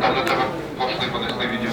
Там до тебе пошли, понесли відео.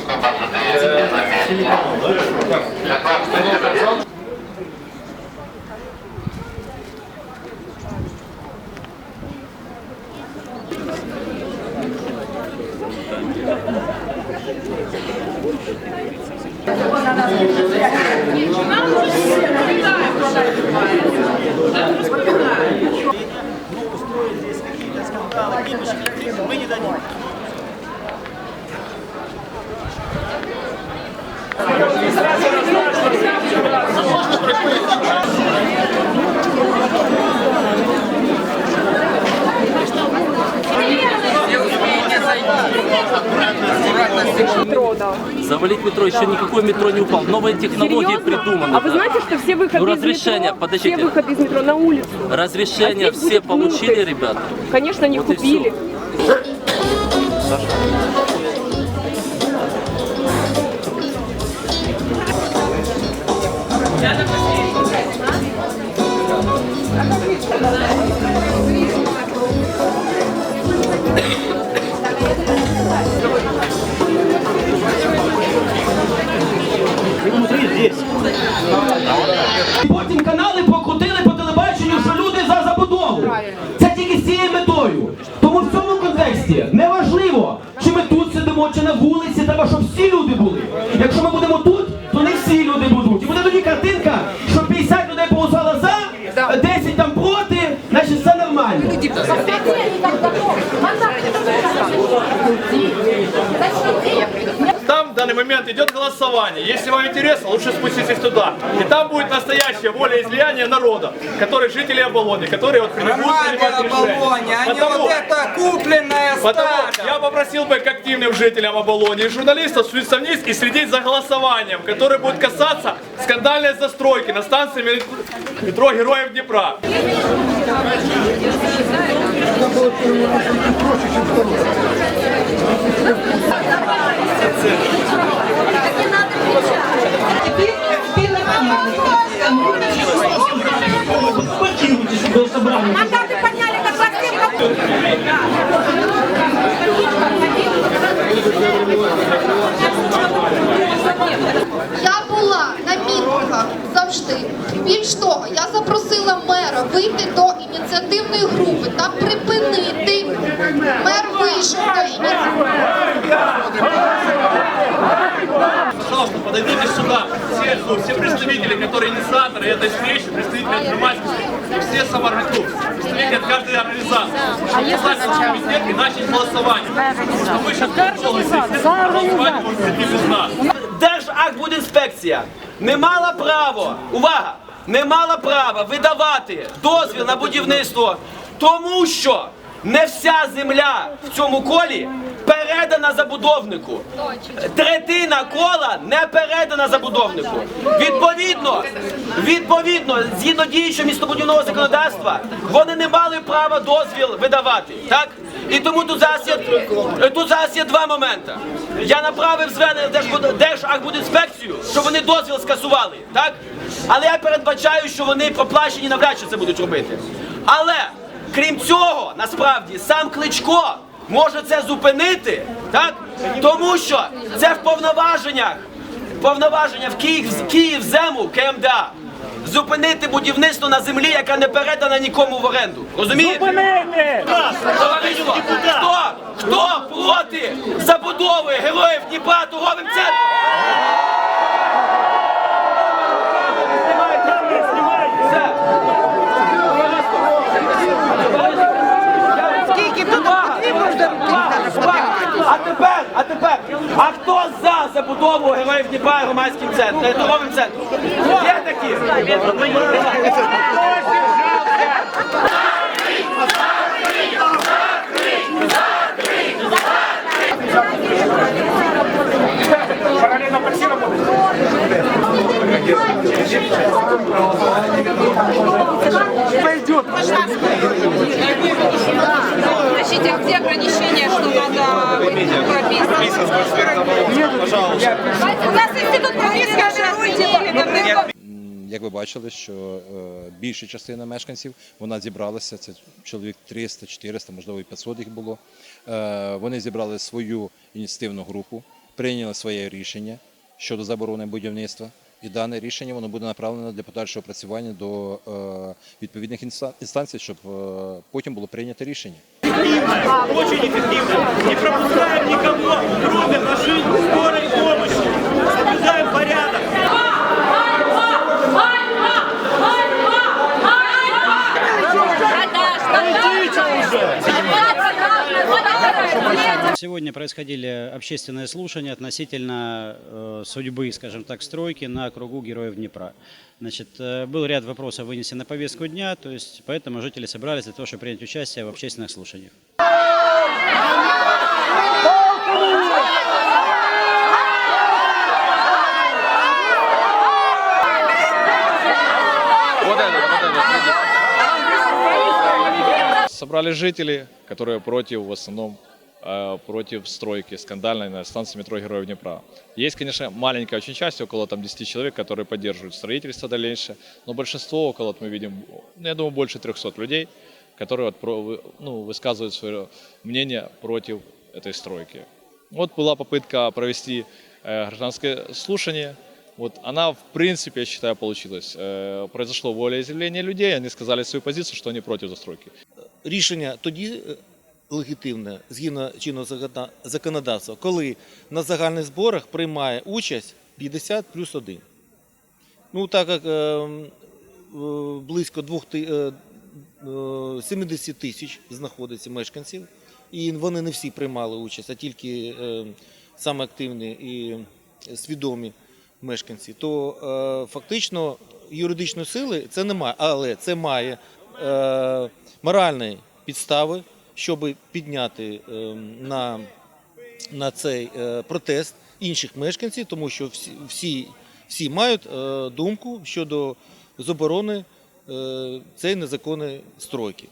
Бажа Завалить метро, еще никакое метро не упал. Новые технологии Серьезно? придуманы. А вы да. знаете, что все выходы Ну, из разрешение, метро, подождите. все выходы из метро на улицу? Разрешение А здесь все будет получили, мылкой. ребята? Конечно, не Вот и купили. Вулиці, треба, щоб всі люди були. Якщо ми будемо тут, то не всі люди будуть. І буде тоді картинка, що 50 людей голосувало за, 10 там проти, значить все нормально. Там в данный момент идет голосование. Если вам интересно, лучше спуститесь туда. И там будет настоящее волеизлияние народа, который жители Оболони, которые вот решения. Оболония, а не вот это купленная стадо. я попросил бы к активным жителям Оболони и журналистов спуститься вниз и следить за голосованием, которое будет касаться скандальной застройки на станции мет- метро Героев Днепра. Більш того, я запросила мера вийти до ініціативної групи та припинити. Мер вийшов до ініціативної. Пожалуйста, подойдите сюда. Все, ну, все представители, которые инициаторы этой встречи, представители громадских, все саморганизуют, представители от каждой организации. А если комитет и начать голосование. Потому что мы сейчас голосовать будете без нас. Держакбудінспекція не мала право, увага, не мала права видавати дозвіл на будівництво, тому що не вся земля в цьому колі передана забудовнику. Третина кола не передана забудовнику. Відповідно, відповідно, згідно діючого містобудівного законодавства, вони не мали права дозвіл видавати. Так? І тому тут зараз є, тут зараз є два моменти. Я направив звернення Держархбудінспекцію, щоб вони дозвіл скасували. Так? Але я передбачаю, що вони проплачені навряд чи це будуть робити. Але крім цього, насправді, сам Кличко може це зупинити, так? тому що це в повноваженнях повноваження в Київ, Київзему КМДА зупинити будівництво на землі, яка не передана нікому в оренду. Розумієте? Зупинити! Товариство, хто, хто проти забудови героїв Дніпра торговим центром? Все. Скільки тут дві можна А тепер, а тепер, а хто за забудову героїв Дніпра громадським центром, торговим центром? Є такі? Подождите, а где ограничения, что надо прописывать? У нас институт прописки, а як ви бачили, що е, більша частина мешканців вона зібралася. Це чоловік 300, 400, можливо, і 500 їх було. Е, Вони зібрали свою ініціативну групу, прийняли своє рішення щодо заборони будівництва. І дане рішення воно буде направлено для подальшого опрацювання до е, відповідних інста- інстанцій, щоб е, потім було прийнято рішення. очень эффективно. Сегодня происходили общественные слушания относительно э, судьбы, скажем так, стройки на кругу Героев Днепра. Значит, э, был ряд вопросов вынесен на повестку дня, то есть поэтому жители собрались для того, чтобы принять участие в общественных слушаниях. Собрали жители, которые против, в основном, против стройки скандальной на станции метро Героев Днепра. Есть, конечно, маленькая очень часть, около там, 10 человек, которые поддерживают строительство дальнейшее, но большинство, около, вот мы видим, ну, я думаю, больше 300 людей, которые вот, ну, высказывают свое мнение против этой стройки. Вот была попытка провести э, гражданское слушание. Вот она, в принципе, я считаю, получилась. Э, произошло волеизъявление людей, они сказали свою позицию, что они против застройки. Рішення тоді легітимне, згідно чинного законодавства, коли на загальних зборах приймає участь 50 плюс 1. Ну, так як е, е, близько двох ти- е, 70 тисяч знаходиться мешканців, і вони не всі приймали участь, а тільки саме активні і свідомі мешканці, то фактично юридичної сили це немає, але це має моральні підстави, щоб підняти е, на, на цей е, протест інших мешканців, тому що всі, всі, всі мають е, думку щодо заборони е, цієї незаконної стройки.